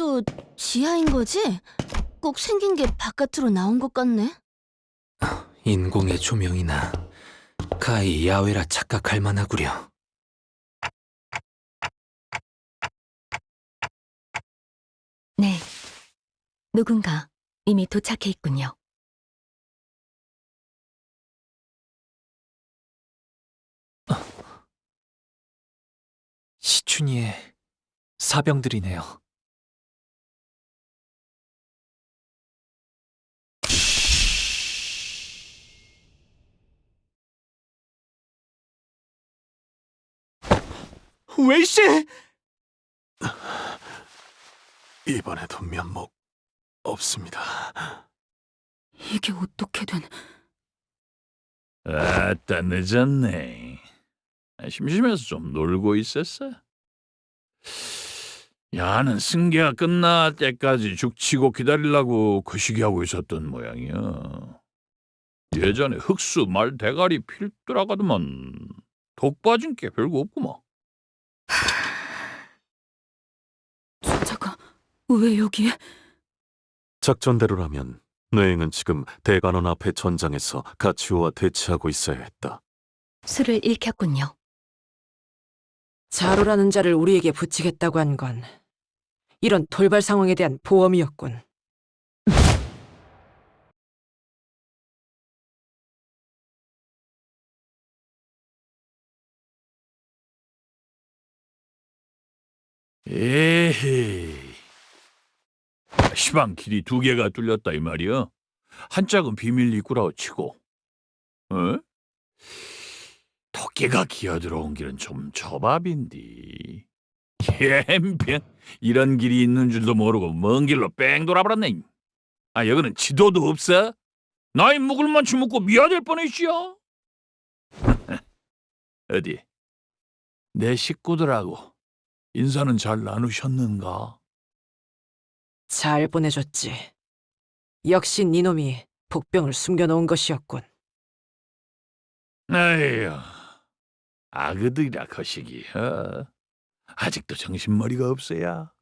이것도 지하인 거지? 꼭 생긴 게 바깥으로 나온 것 같네. 인공의 조명이나 가히 야외라 착각할 만하구려. 네. 누군가 이미 도착해 있군요. 시춘이의 사병들이네요. 웨이씨! 이번에도 면목 없습니다. 이게 어떻게 된... 아따 늦었네. 아, 심심해서 좀 놀고 있었어. 야는 승계가 끝날 때까지 죽치고 기다리려고 그 시기하고 있었던 모양이야. 예전에 흑수 말 대가리 필더라가더만 독 빠진 게 별거 없구만. 숫자가 왜 여기에? 작전대로라면 뇌행은 지금 대관원 앞의 전장에서 가치오와 대치하고 있어야 했다. 술을 읽혔군요. 자로라는 자를 우리에게 붙이겠다고 한 건 이런 돌발 상황에 대한 보험이었군. 에헤이. 시방 길이 두 개가 뚫렸다 이 말이야. 한 짝은 비밀 입구라고 치고, 어? 토끼가 기어들어온 길은 좀 저밥인디. 캠병 이런 길이 있는 줄도 모르고 먼 길로 뺑 돌아버렸네. 아 여기는 지도도 없어? 나이 묵을 만치 묵고 미아될 뻔했시오. 어디? 내 식구들하고 인사는 잘 나누셨는가? 잘 보내줬지. 역시 니놈이 복병을 숨겨놓은 것이었군. 에휴, 아그들이라 거시기, 어? 아직도 정신머리가 없어야.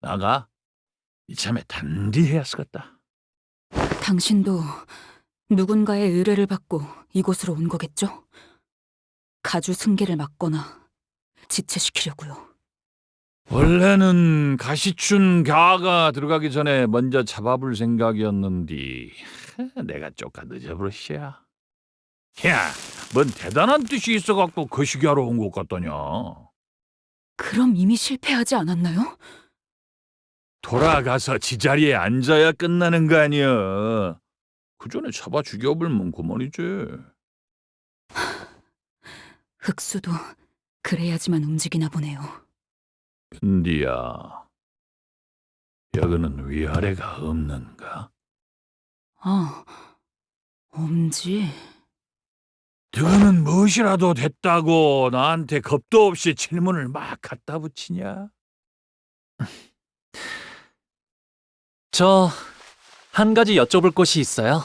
나가, 이참에 단디해야 쓰겠다. 당신도 누군가의 의뢰를 받고 이곳으로 온 거겠죠? 가주 승계를 막거나 지체시키려고요. 원래는 가시춘 가가 들어가기 전에 먼저 잡아볼 생각이었는디 내가 쪼까 늦어버렸시야. 야, 뭔 대단한 뜻이 있어갖고 거시기하러 온 것 같더냐. 그럼 이미 실패하지 않았나요? 돌아가서 지자리에 앉아야 끝나는 거 아니야. 그 전에 잡아 죽여버리면 그만이지. 흑수도 그래야지만 움직이나 보네요. 근디야, 여기는 위아래가 없는가? 아, 엄지. 너는 무엇이라도 됐다고 나한테 겁도 없이 질문을 막 갖다 붙이냐? 저 한 가지 여쭤볼 것이 있어요.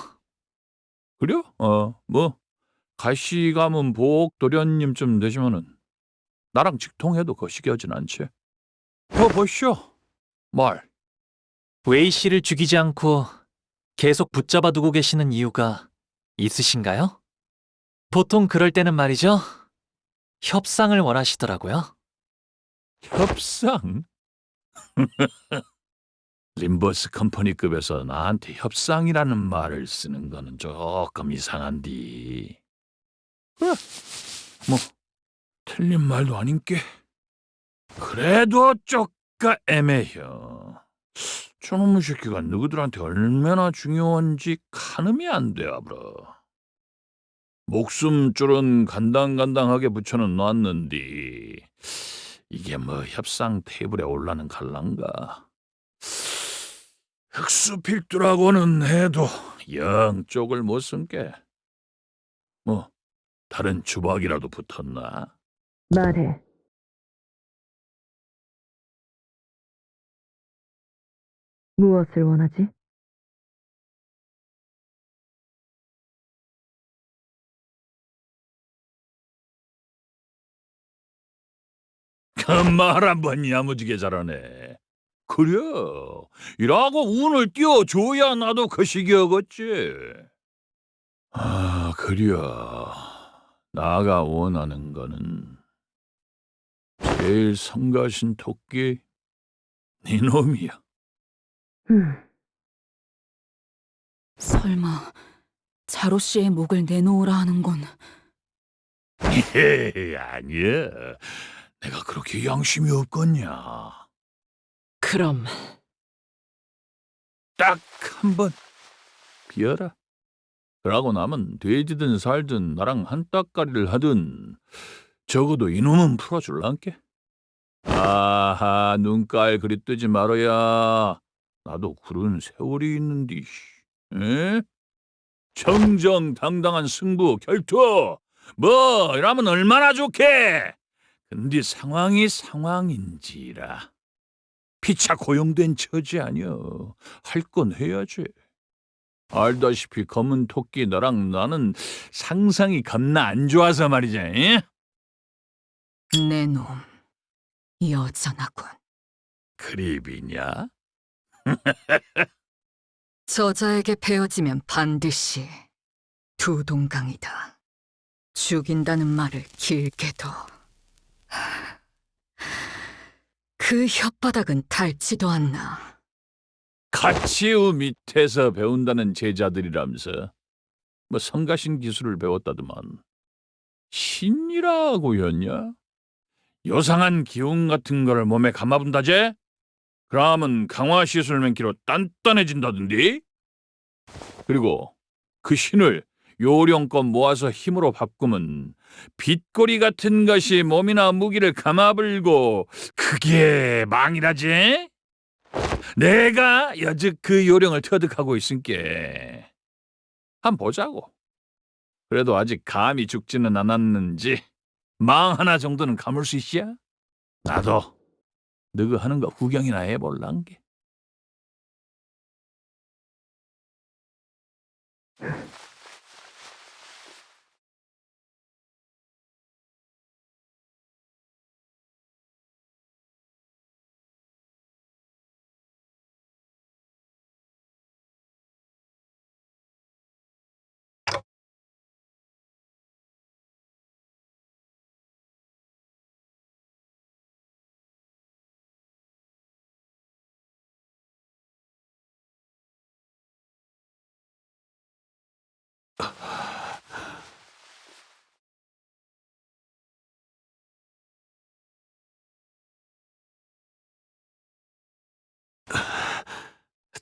그래? 어, 뭐 가시 가문 보옥 도련님쯤 되시면은 나랑 직통해도 거시기하진 않지. 어, 보시오. 말. 웨이 씨를 죽이지 않고 계속 붙잡아 두고 계시는 이유가 있으신가요? 보통 그럴 때는 말이죠. 협상을 원하시더라고요. 협상? 림버스 컴퍼니급에서 나한테 협상이라는 말을 쓰는 거는 조금 이상한디. 그래, 뭐 틀린 말도 아닌 게. 그래도 쪼까 애매혀. 저놈의 새끼가 누구들한테 얼마나 중요한지 가늠이 안 돼, 아브라. 목숨줄은 간당간당하게 붙여는 놨는디 이게 뭐 협상 테이블에 올라는 갈란가. 흑수필두라고는 해도 영 쪽을 못 쓴게. 뭐 다른 주박이라도 붙었나? 말해. 무엇을 원하지? 그말 한번 야무지게 잘하네. 그래. 이라고 운을 띄워줘야 나도 그 거시기하겠지. 아, 그려. 나가 원하는 거는 제일 성가신 토끼 네 놈이야. 음, 설마 자로 씨의 목을 내놓으라 하는 건 헤헤, 아니야. 내가 그렇게 양심이 없겠냐. 그럼 딱 한 번 비어라. 그러고 나면 돼지든 살든 나랑 한 따까리를 하든 적어도 이놈은 풀어줄란게. 아하 눈깔 그리 뜨지 말아야. 나도 그런 세월이 있는디. 에? 정정당당한 승부 결투 뭐 이러면 얼마나 좋게. 근데 상황이 상황인지라. 피차 고용된 처지 아니여. 할 건 해야지. 알다시피 검은 토끼 너랑 나는 상상이 겁나 안 좋아서 말이지. 에? 내놈 여전하군. 그립이냐? 저자에게 베어지면 반드시 두 동강이다. 죽인다는 말을 길게도. 그 혓바닥은 닳지도 않나. 가치우 밑에서 배운다는 제자들이라면서 뭐 성가신 기술을 배웠다더만 신이라고였냐? 요상한 기운 같은 걸 몸에 감아본다제? 그러면 강화 시술 맨키로 단단해진다던데? 그리고 그 신을 요령껏 모아서 힘으로 바꾸면 빗꼬리 같은 것이 몸이나 무기를 감아불고 그게 망이라지? 내가 여즉 그 요령을 터득하고 있으니께 한 보자고. 그래도 아직 감이 죽지는 않았는지 망 하나 정도는 감을 수 있냐? 나도 너그 하는 거 구경이나 해볼란 게.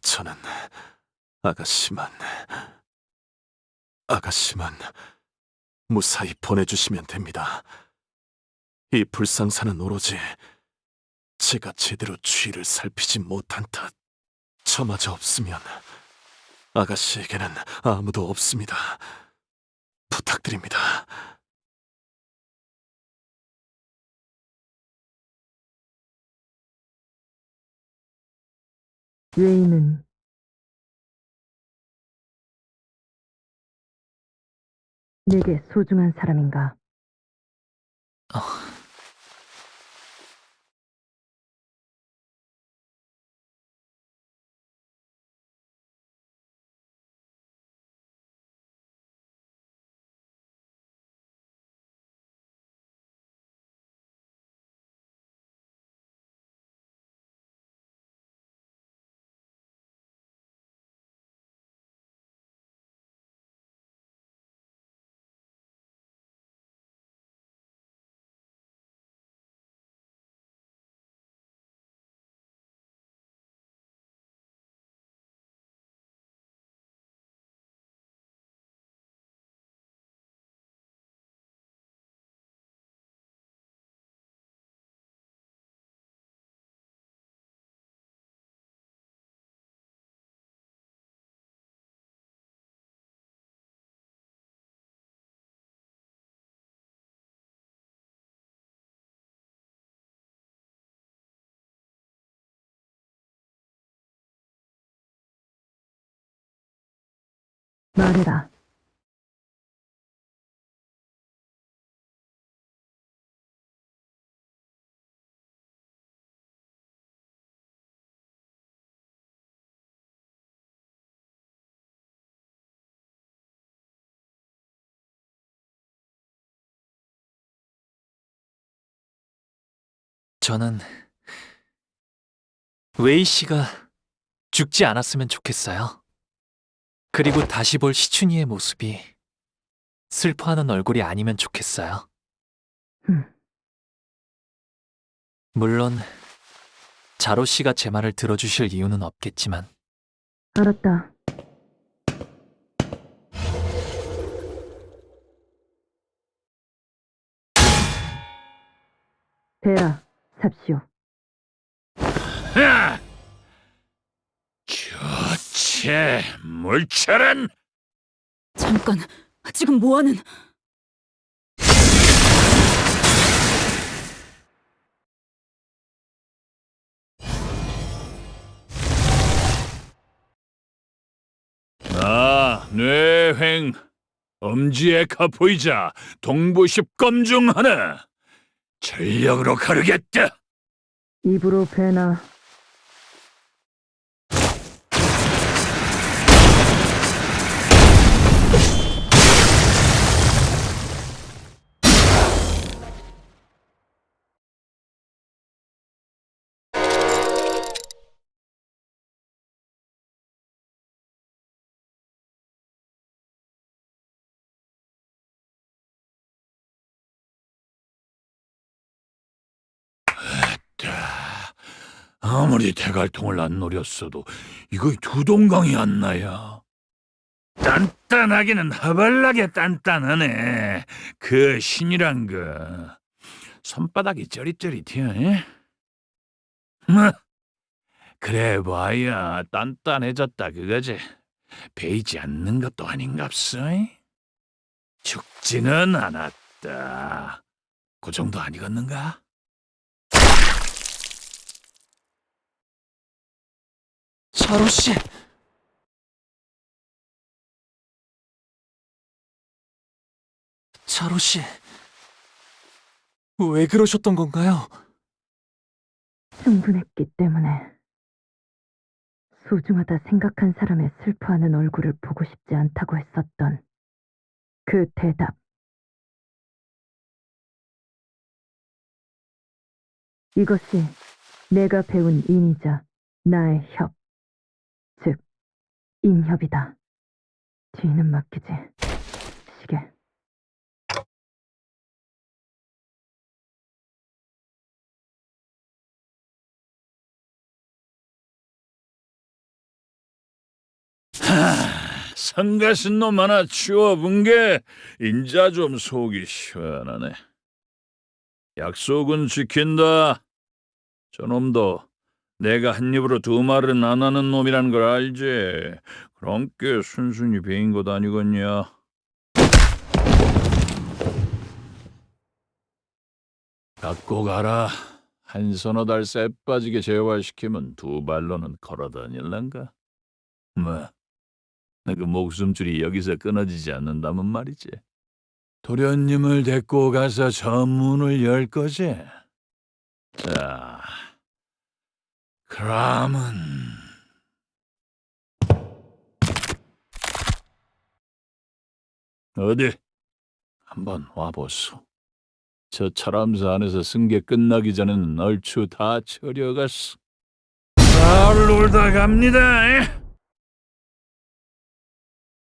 저는 아가씨만 아가씨만 무사히 보내주시면 됩니다. 이 불상사는 오로지 제가 제대로 주위를 살피지 못한 탓 저마저 없으면 아가씨에게는 아무도 없습니다. 부탁드립니다. 웨이는 내게 소중한 사람인가? 말해라. 저는 웨이 씨가 죽지 않았으면 좋겠어요. 그리고 다시 볼 시춘이의 모습이 슬퍼하는 얼굴이 아니면 좋겠어요. 음. 물론 자로 씨가 제 말을 들어주실 이유는 없겠지만 알았다. 베라, 삽시오. 하! 저체 물철은 잠깐, 지금 뭐하는? 나 뇌횡 엄지의 카포이자 동부십 검중 하나 전력으로 가르겠다. 입으로 베나. 아무리 대갈통을 안 노렸어도 이거 두 동강이 안 나야. 단단하기는 허벌나게 단단하네. 그 신이란 거 손바닥이 쩌릿쩌릿해. 에? 뭐 그래 봐야 단단해졌다 그거지. 베이지 않는 것도 아닌갑소. 죽지는 않았다. 그 정도 아니겠는가? 자로 씨. 자로 씨. 왜 그러셨던 건가요? 충분했기 때문에. 소중하다 생각한 사람의 슬퍼하는 얼굴을 보고 싶지 않다고 했었던 그 대답. 이것이 내가 배운 인이자 나의 협, 즉 인협이다. 뒤는 맡기지. 시계. 성가신 놈 하나 치워본 게 인자 좀 속이 시원하네. 약속은 지킨다. 저놈도 내가 한 입으로 두 말은 안 하는 놈이란 걸 알지. 그럼 꽤 순순히 베인 것 아니겠냐. 갖고 가라. 한 서너 달 쎄 빠지게 재활시키면 두 발로는 걸어다닐란가. 뭐, 나그 목숨줄이 여기서 끊어지지 않는다면 말이지. 도련님을 데리고 가서 전문을 열 거지. 자, 그러면 어디 한번 와보소. 저 철암사 안에서 승계 끝나기 전에는 얼추 다 처려갔어. 잘 놀다 갑니다. 에?